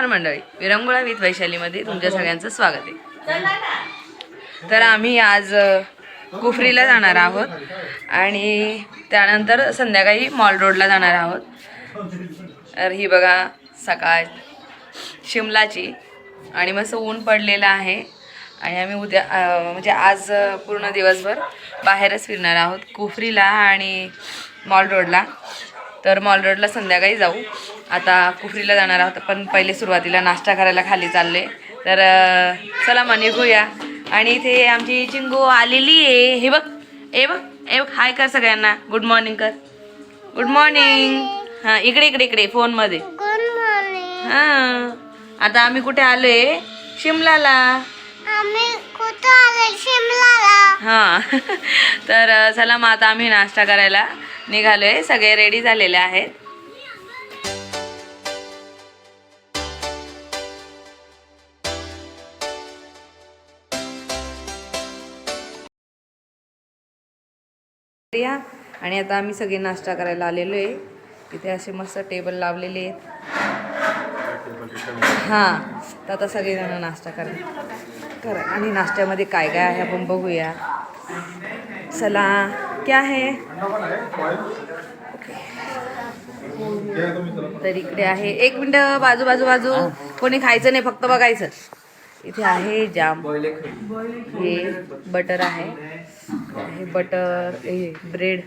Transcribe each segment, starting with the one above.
नमस्कार मंडळी. विरंगुळा विथ वैशालीमध्ये तुमच्या सगळ्यांचं स्वागत आहे. तर आम्ही आज कुफरीला जाणार आहोत आणि त्यानंतर संध्याकाळी मॉल रोडला जाणार आहोत. तर ही बघा सकाळ शिमलाची आणि मस्त ऊन पडलेलं आहे आणि आम्ही उद्या म्हणजे आज पूर्ण दिवसभर बाहेरच फिरणार आहोत कुफरीला आणि मॉल रोडला. तर मॉल रोडला संध्याकाळी जाऊ. आता कुफरीला जाणार आहोत. पण पहिले सुरुवातीला नाश्ता करायला खाली चालले. तर चला मग निघूया. आणि इथे आमची चिंगू आलेली आहे. हे बघ ए बघ ए बघ. हाय कर सगळ्यांना. गुड मॉर्निंग कर. गुड मॉर्निंग हां इकडे इकडे इकडे फोनमध्ये. गुड मॉर्निंग हां. आता आम्ही कुठे आलो शिमलाला. हां. तर चला मग आता आम्ही नाश्ता करायला निघालोय. सगळे रेडी झालेले आहेत. आणि आता आम्ही सगळे नाश्ता करायला आलेलो आहे इथे असे मस्त टेबल लावलेले आहेत. हां. तर आता सगळेजण नाश्ता करा. करा. आणि नाश्त्यामध्ये काय काय आहे आपण बघूया. चला क्या है? तर इकडे आहे. एक मिनटं बाजू बाजू बाजू. कोणी खायचं नाही फक्त बघायचं. इथे आहे जाम. हे बटर आहे. हे बटर हे ब्रेड.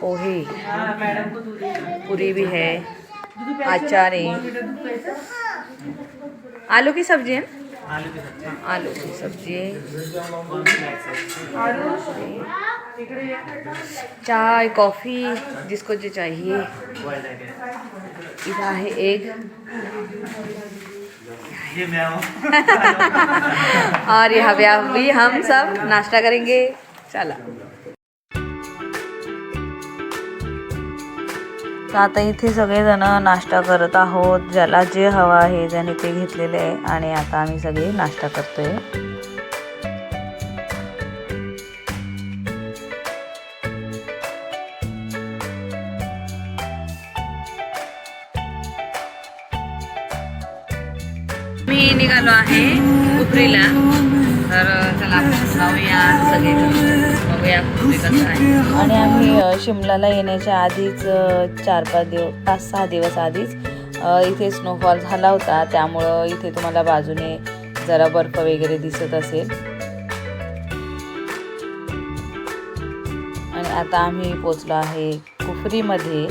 पोहे. पूरी भी है. अचार है आलू की सब्जी है आलू की सब्ज़ी। चाय कॉफ़ी जिसको जो चाहिए। इधर है एग और यहाँ पे अभी हम सब नाश्ता करेंगे। चला। तर आता इथे सगळेजण नाश्ता करत आहोत. ज्याला जे हवं आहे त्याने ते घेतलेले आहे आणि आता आम्ही सगळे नाश्ता करतोय. मी निघालो आहे उपरीला तर चला आपण जाऊया सगळे बघूया कसं आहे. आणि आम्ही शिमलाला येण्याच्या आधीच चार पाच दिवस पाच सहा दिवस आधीच इथे स्नोफॉल झाला होता. त्यामुळं इथे तुम्हाला बाजूने जरा बर्फ वगैरे दिसत असेल. आणि आता आम्ही पोचलो आहे कुफरीमध्ये.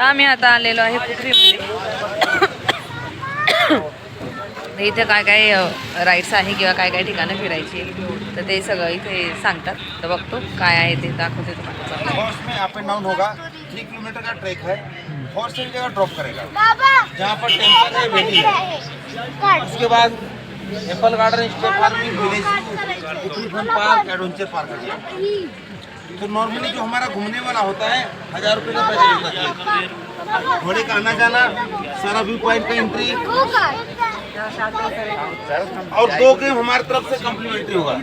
आम्ही आता आलेलो आहे कुफरीमध्ये तर इथे काय काय राईड्स आहे किंवा काय काय ठिकाणं फिरायची तर ते सगळं इथे सांगतात. तर बघतो काय आहे ते दाखवते तुम्हाला. हॉर्स में अप एंड डाउन होगा थ्री किलोमीटर का ट्रैक है हॉर्स एक जगह ड्रॉप करेगा। बाबा! जहाँ पर टेम्पल है वेली है। उसके बाद apple garden state farming village park adventure park है। तो नॉर्मली जो हमारा घूमने वाला होता है, हज़ार रुपये का पैसा लेता है। घोड़े का आना जाना, सारा व्यू पॉइंट का एंट्री और दो गेम हमारी तरफ़ से कम्प्लीमेंट्री होगा,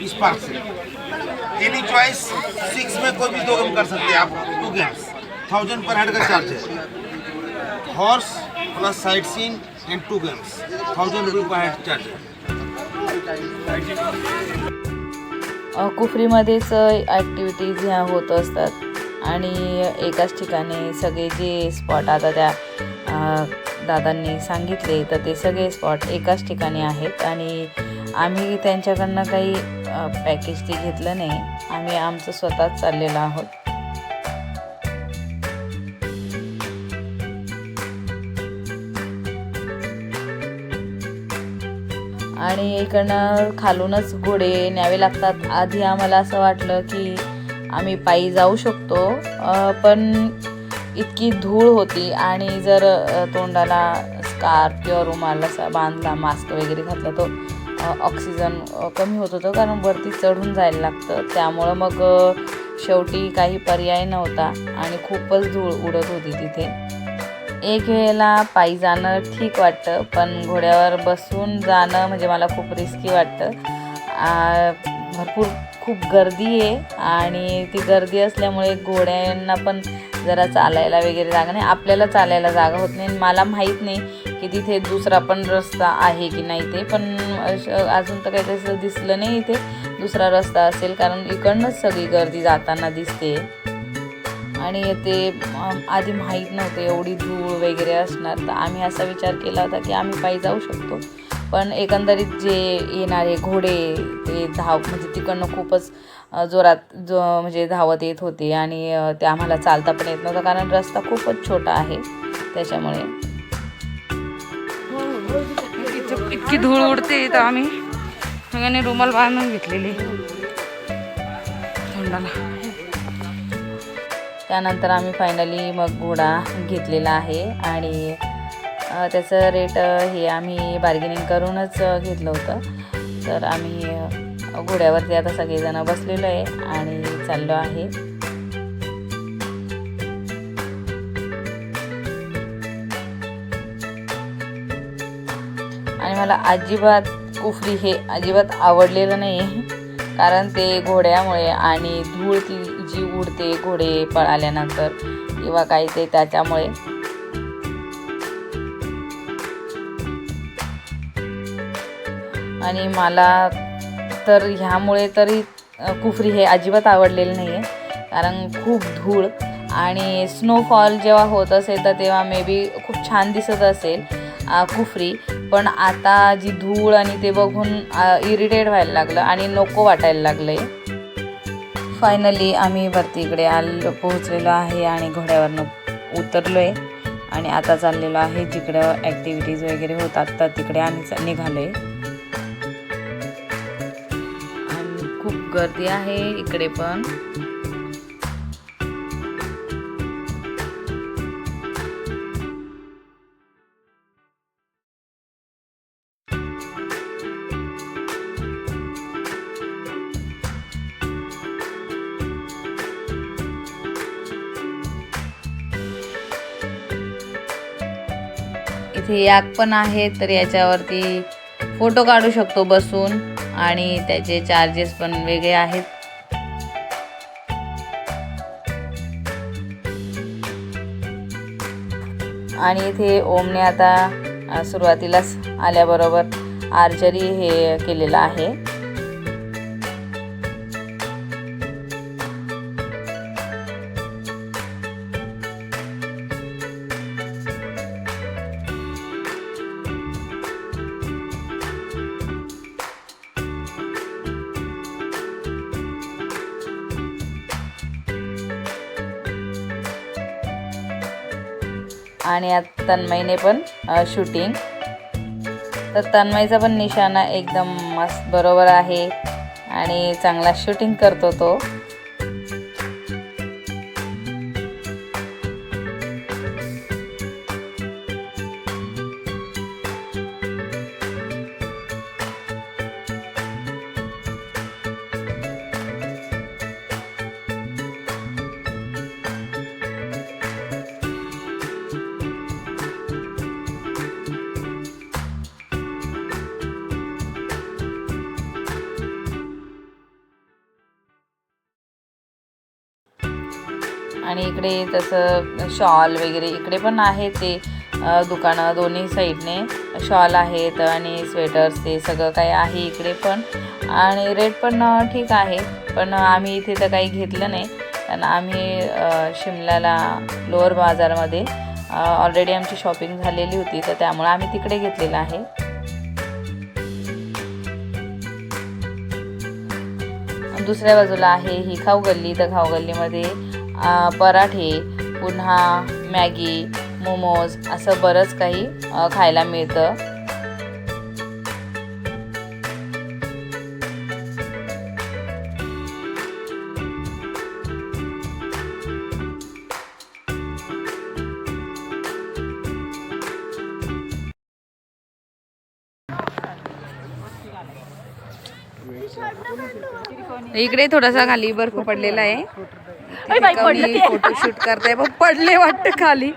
इस पार्क से। एनी चॉइस सिक्स में कोई भी दो गेम कर सकते हैं आप two games thousand per head का चार्ज है। Horse plus side scene and two games thousand रुपये पर हेड चार्ज है। कुफरीमध्येच ॲक्टिव्हिटीज ह्या होत असतात. आणि एकाच ठिकाणी सगळे जे स्पॉट आता त्या दादांनी सांगितले तर ते सगळे स्पॉट एकाच ठिकाणी आहेत. आणि आम्ही त्यांच्याकडनं काही पॅकेज ते घेतलं नाही. आम्ही आमचं स्वतःच चाललेलो आहोत. आणि इकडनं खालूनच घोडे न्यावे लागतात. आधी आम्हाला असं वाटलं की आम्ही पायी जाऊ शकतो पण इतकी धूळ होती आणि जर तोंडाला स्कार्फ किंवा रुमाल असा बांधला मास्क वगैरे घातला तो ऑक्सिजन कमी होत होतं कारण वरती चढून जायला लागतं. त्यामुळं मग शेवटी काही पर्याय नव्हता आणि खूपच धूळ उडत होती तिथे. एक वेळेला पायी जाणं ठीक वाटतं पण घोड्यावर बसून जाणं म्हणजे मला खूप रिस्की वाटतं. भरपूर खूप गर्दी आहे आणि ती गर्दी असल्यामुळे घोड्यांना पण जरा चालायला वगैरे जागा नाही. आपल्याला चालायला जागा होत नाही. आणि मला माहीत नाही की तिथे दुसरा पण रस्ता आहे की नाही ते पण अश- अजून तर काही तसं दिसलं नाही इथे. दुसरा रस्ता असेल कारण इकडनंच सगळी गर्दी जाताना दिसते. आणि ते आधी माहीत नव्हतं एवढी धूळ वगैरे असणार. तर आम्ही असा विचार केला होता की आम्ही पायी जाऊ शकतो. पण एकंदरीत जे येणारे घोडे ते धाव म्हणजे तिकडनं खूपच जोरात जो म्हणजे धावत येत होते. आणि ते आम्हाला चालता पण येत नव्हतं कारण रस्ता खूपच छोटा आहे त्याच्यामुळे. इतकी- धूळ उडते तर आम्ही. सगळ्यांनी रुमाल बांधून घेतलेली. थंडाला त्यानंतर आम्ही फायनली मग घोडा घेतलेला आहे आणि त्याचं रेट हे आम्ही बार्गेनिंग करूनच घेतलं होतं. तर आम्ही घोड्यावरती आता सगळेजण बसलेलो आहे आणि चाललो आहे. आणि मला अजिबात कुफरी हे अजिबात आवडलेलं नाही आहे कारण ते घोड्यामुळे आणि धूळ ती जी उडते घोडे पळाल्यानंतर किंवा काही ते त्याच्यामुळे. आणि मला तर ह्यामुळे तरी कुफरी हे अजिबात आवडलेलं नाही आहे कारण खूप धूळ आणि स्नोफॉल जेव्हा होत असेल तर तेव्हा मे बी खूप छान दिसत असेल कुफरी. पण आता जी धूळ आणि ते बघून इरिटेट व्हायला लागलं आणि नको वाटायला लागलं आहे फायनली आम्ही वरती इकडे आलो पोहोचलेलो आहे आणि घोड्यावरनं उतरलो आहे आणि आता चाललेलो आहे जिकडं ॲक्टिव्हिटीज वगैरे होतात तर तिकडे आम्ही निघालो आहे आणि खूप गर्दी आहे इकडे पण. याक पण आहे तर याच्यावरती फोटो काढू शकतो बसून आणि त्याचे चार्जेस पण वेगळे आहेत. आणि इथे ओमने आता सुरुवातीलाच आल्याबरोबर आर्चरी हे केलेलं आहे. महिन्यात तन्मयने पण शूटिंग तर तन्मयचा पण निशाणा एकदम मस्त बरोबर आहे आणि चांगला शूटिंग करतो तो. इकडे शॉल वगैरे इकडे पण आहे ते दुकानं दोन्ही साईडने. शॉल आहेत आणि स्वेटर्स ते सगळं काही आहे इकडे पण. आणि रेट पण ठीक आहे. पण आम्ही इथे तर काही घेतलं नाही. कारण आम्ही शिमल्याला लोअर बाजारमध्ये ऑलरेडी आमची शॉपिंग झालेली होती. तर त्यामुळे आम्ही तिकडे घेतलेलं आहे. दुसऱ्या बाजूला आहे ही खाऊ गल्ली. तर खाऊ गल्लीमध्ये पराठे पुन्हा मॅगी मोमोज असं बरंच काही खायला मिळतं. इकडे थोडासा खाली बर्फ पडलेला आहे. फोटोशूट करताय पण पडले वाटतं खाली.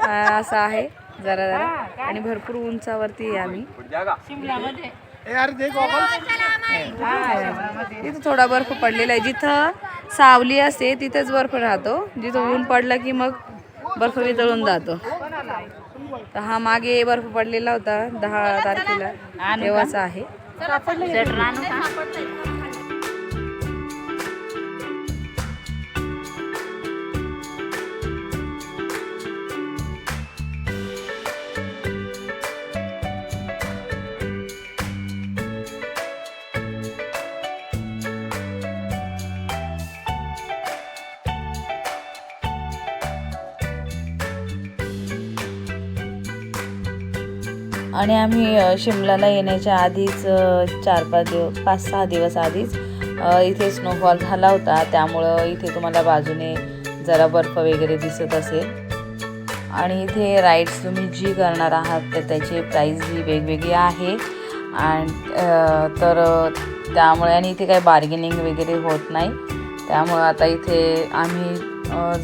असं आहे. जरा जरा. आणि भरपूर उंचावरती आहे आम्ही. तिथं थोडा बर्फ पडलेला आहे. जिथं सावली असते तिथेच बर्फ राहतो. जिथं ऊन पडलं की मग बर्फ वितळून जातो. तर हा मागे बर्फ पडलेला होता दहा तारखेला. तेव्हाचा आहे. आणि आम्ही शिमलाला येण्याच्या आधीच चार पाच दिवस पाच सहा दिवस आधीच इथे स्नोफॉल झाला होता. त्यामुळं इथे तुम्हाला बाजूने जरा बर्फ वगैरे दिसत असेल. आणि इथे राईड्स तुम्ही जी करणार आहात तर त्याची प्राईज ही वेगवेगळी आहे. आणि तर त्यामुळे आणि इथे काही बार्गेनिंग वगैरे होत नाही. त्यामुळं आता इथे आम्ही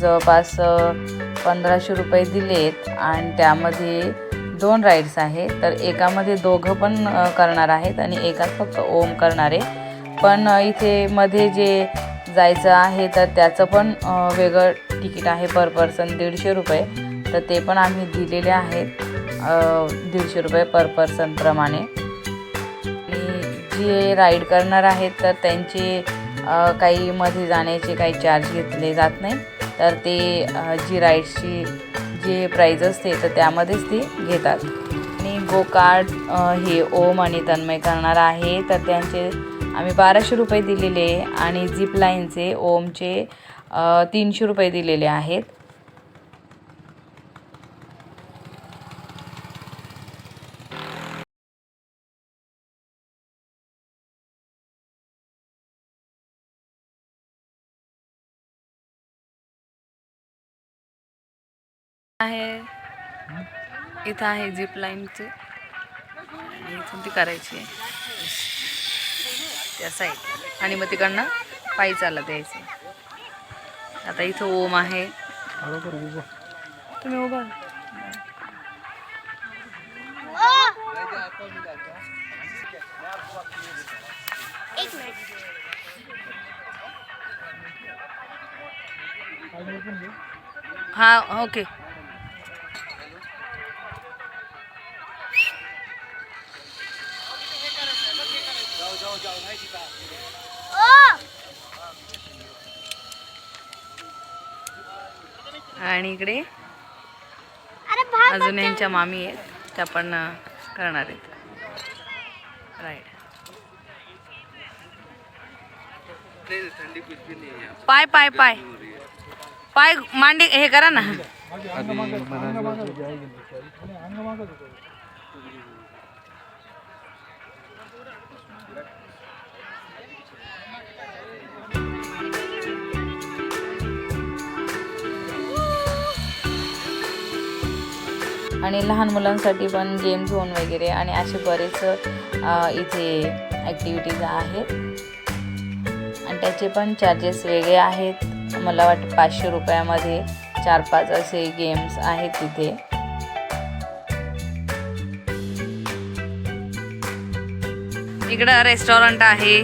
जवळपास पंधराशे रुपये दिलेत. आणि त्यामध्ये दोन राईड्स आहेत. तर एकामध्ये दोघं पण करणार आहेत आणि एकात फक्त ओम करणार. आहे पण इथे मध्ये जे जायचं आहे तर त्याचं पण वेगळं तिकीट आहे पर पर्सन दीडशे रुपये. तर ते पण आम्ही दिलेले आहेत दीडशे रुपये पर पर्सनप्रमाणे आणि जे राईड करणार आहेत तर त्यांचे काही मध्ये जाण्याचे काही चार्ज घेतले जात नाही. तर ते जी राईड्सची जे प्राईज असते तर त्यामध्येच ते घेतात. आणि गोकार्ड हे ओम आणि तन्मय करणार आहे तर त्यांचे आम्ही बाराशे रुपये दिलेले आणि झिप लाईनचे ओमचे तीनशे रुपये दिलेले आहेत. आहे. इथं आहे झिप लाईनचे. आणि इथून ती करायची आहे. त्या साईड आणि मग तिकडनं पायी चालत यायचं. आता इथं ओम आहे. तुम्ही उभा हा ओके. आणि इकडे अजून यांच्या मामी आहेत त्या पण करणार आहेत. राईट पाय पाय पाय. पाय मांडी हे करा ना. आणि लहान मुलांसाठी पण गेम झोन वगैरे आणि असे बरेच इथे ॲक्टिव्हिटीज आहेत. आणि त्याचे पण चार्जेस वेगळे आहेत. मला वाटतं पाचशे रुपयामध्ये चार पाच असे गेम्स आहेत तिथे. इकडं रेस्टॉरंट आहे.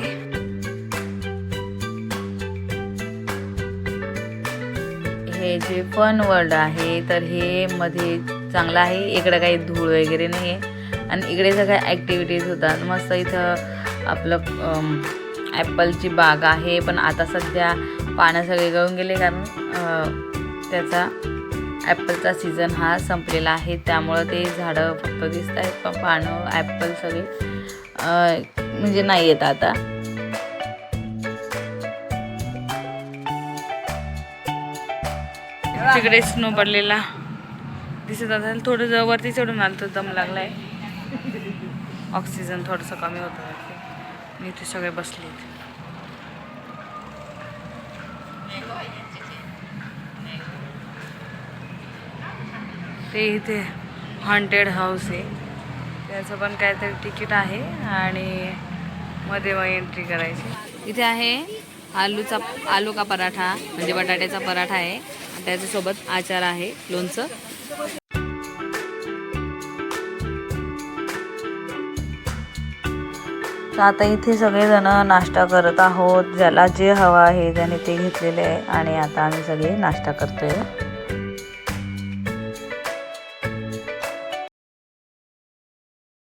हे जे फन वर्ल्ड आहे तर हे मध्ये चांगलं आहे इकडं काही धूळ वगैरे नाही आहे आणि इकडे सगळ्या ॲक्टिव्हिटीज होतात. मस्त इथं आपलं ॲपलची बाग आहे. पण आता सध्या पानं सगळे गळून गेले कारण त्याचा ॲपलचा सीझन हा संपलेला आहे. त्यामुळं ते झाडं फक्त दिसत आहेत पण पानं ॲपल सगळे म्हणजे नाही येत आता. तिकडे स्नो पडलेला. दिसत असेल थोडं जर वरती चढून आलं तर दम आहे ऑक्सिजन थोडंसं कमी होतं मी इथे सगळे बसलेत ते इथे हॉन्टेड हाऊस आहे. त्याचं पण काहीतरी तिकीट आहे आणि मध्ये मग एंट्री करायची. इथे आहे आलूचा आलू का पराठा म्हणजे बटाट्याचा पराठा आहे. त्याच्यासोबत आचार आहे लोणचं. तर आता इथे सगळेजण नाश्ता करत आहोत. ज्याला जे हवं आहे त्याने ते घेतलेले आहे आणि आता आम्ही सगळे नाश्ता करतोय.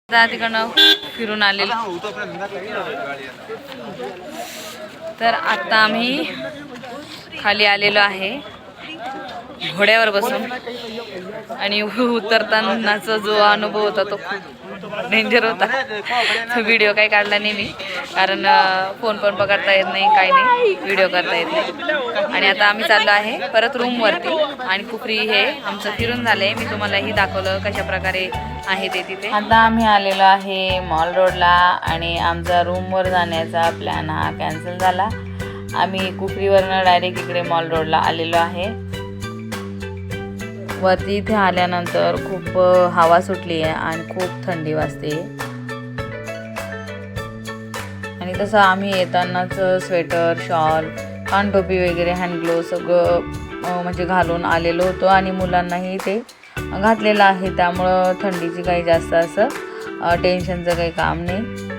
आता तिकडनं फिरून आले तर आता आम्ही खाली आलेलो आहे. घोड्यावर बसून. आणि उतरतानाचा जो अनुभव होता तो खूप डेंजर होता. तो व्हिडिओ काही काढला नाही मी. कारण फोन पण पकडता येत नाही काही नाही. व्हिडिओ करता येत नाही. आणि आता आम्ही चाललो आहे परत रूमवरती आणि कुकरी हे आमचं फिरून झालंय. मी तुम्हालाही दाखवलं कशा प्रकारे आहे ते तिथे. आता आम्ही आलेलो आहे मॉल रोडला आणि आमचा रूमवर जाण्याचा प्लॅन हा कॅन्सल झाला. आम्ही कुकरीवरनं डायरेक्ट इकडे मॉल रोडला आलेलो आहे. वरती इथे आल्यानंतर खूप हवा सुटली आहे आणि खूप थंडी वाजते. आणि तसं आम्ही येतानाच स्वेटर शॉल कानटोपी वगैरे हँडग्लोव सगळं म्हणजे घालून आलेलो होतो आणि मुलांनाही ते घातलेलं आहे. त्यामुळं थंडीची काही जास्त असं टेन्शनचं काही काम नाही.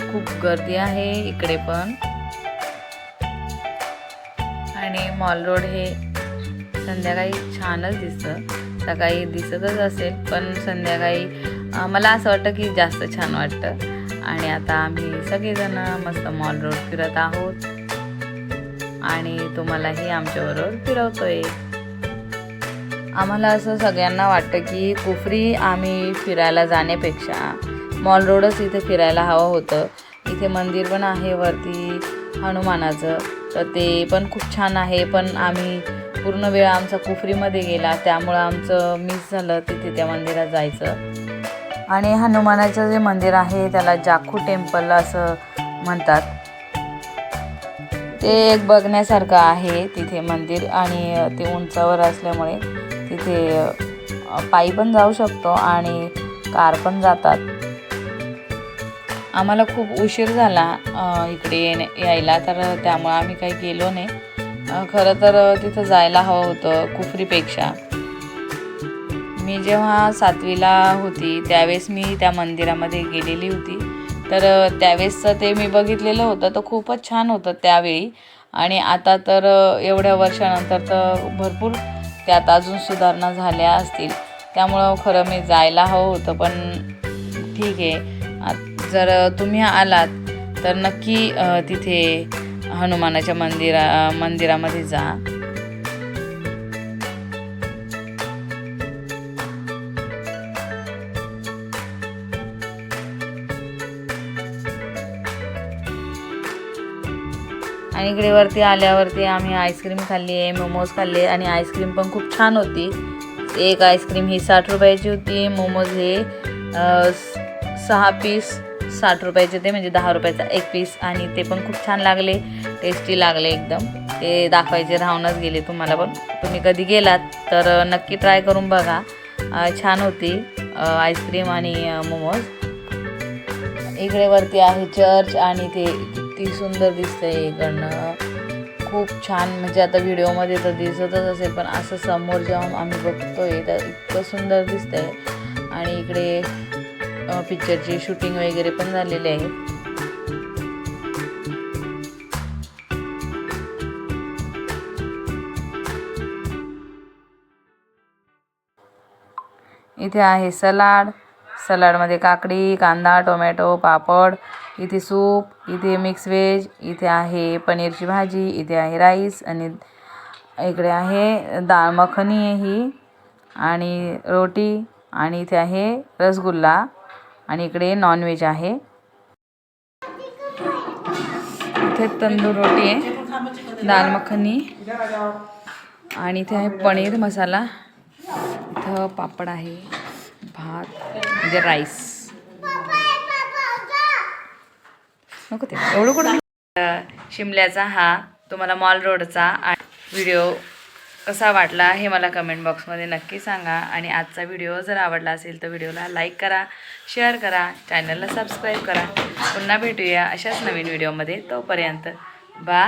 खूप गर्दी आहे इकडे पण. आणि मॉल रोड हे संध्याकाळी छानच दिसतं. सकाळी दिसतच असेल पण संध्याकाळी मला असं वाटतं की जास्त छान वाटतं. आणि आता आम्ही सगळेजण मस्त मॉल रोड फिरत आहोत. आणि तुम्हालाही आमच्याबरोबर फिरवतोय. आम्हाला असं सगळ्यांना वाटतं की कुफरी आम्ही फिरायला जाण्यापेक्षा मॉल रोडच इथे फिरायला हवं होतं. इथे मंदिर पण आहे वरती हनुमानाचं. तर ते पण खूप छान आहे. पण आम्ही पूर्ण वेळ आमचा कुफरीमध्ये गेला. त्यामुळं आमचं मिस झालं तिथे त्या मंदिरात जायचं. आणि हनुमानाचं जे मंदिर आहे त्याला जाखू टेम्पल असं म्हणतात. ते एक बघण्यासारखं आहे तिथे मंदिर आणि ते उंचावर असल्यामुळे तिथे पायी पण जाऊ शकतो आणि कार पण जातात. आम्हाला खूप उशीर झाला इकडे येणे यायला. तर त्यामुळं आम्ही काही गेलो नाही. खरं तर तिथं जायला हवं होतं कुफरीपेक्षा. मी जेव्हा सातवीला होती त्यावेळेस मी त्या मंदिरामध्ये गेलेली होती. तर त्यावेळेसचं ते मी बघितलेलं होतं. तर खूपच छान होतं त्यावेळी. आणि आता तर एवढ्या वर्षानंतर तर भरपूर त्यात अजून सुधारणा झाल्या असतील. त्यामुळं खरं मी जायला हवं होतं पण ठीक आहे. आ- जर तुम्ही आलात तर नक्की तिथे हनुमानाच्या मंदिरा मंदिरामध्ये जा. आणि इकडे वरती आल्यावरती आम्ही आईस्क्रीम खाल्ली आहे मोमोज खाल्ले आणि आईस्क्रीम पण खूप छान होती. एक आईस्क्रीम ही साठ रुपयाची होती मोमोज हे सहा पीस साठ रुपयाचे ते म्हणजे दहा रुपयाचा एक पीस आणि ते पण खूप छान लागले. टेस्टी लागले एकदम. ते दाखवायचे राहूनच गेले तुम्हाला पण. तुम्ही कधी गेलात तर नक्की ट्राय करून बघा. छान होती आईस्क्रीम आणि मोमोज इकडे वरती आहे चर्च आणि ते किती सुंदर दिसतंय इकडनं. खूप छान म्हणजे आता व्हिडिओमध्ये तर दिसतच असेल पण असं समोर जेव्हा आम्ही बघतोय तर इतकं सुंदर दिसतंय. आणि इकडे पिक्चरची शूटिंग वगैरे पण झालेली आहे. इथे आहे सलाड. सलाडमध्ये काकडी कांदा टोमॅटो पापड इथे सूप इथे मिक्स व्हेज इथे आहे पनीरची भाजी इथे आहे राईस आणि इकडे आहे डाळ मखनी ही आणि रोटी आणि इथे आहे रसगुल्ला. आणि इकडे नॉनव्हेज आहे. इथे तंदूर रोटी आहे दाल मखनी आणि इथे आहे पनीर मसाला इथं पापड आहे भात म्हणजे राईस नको ते एवढं कुठं? शिमल्याचा हा तुम्हाला मॉल रोडचा व्हिडिओ कसा वाटला हे मला कमेंट बॉक्समध्ये नक्की सांगा. आणि आजचा व्हिडिओ जर आवडला असेल तर व्हिडिओला लाईक करा शेअर करा चॅनलला सबस्क्राईब करा. पुन्हा भेटूया अशाच नवीन व्हिडिओमध्ये तोपर्यंत बा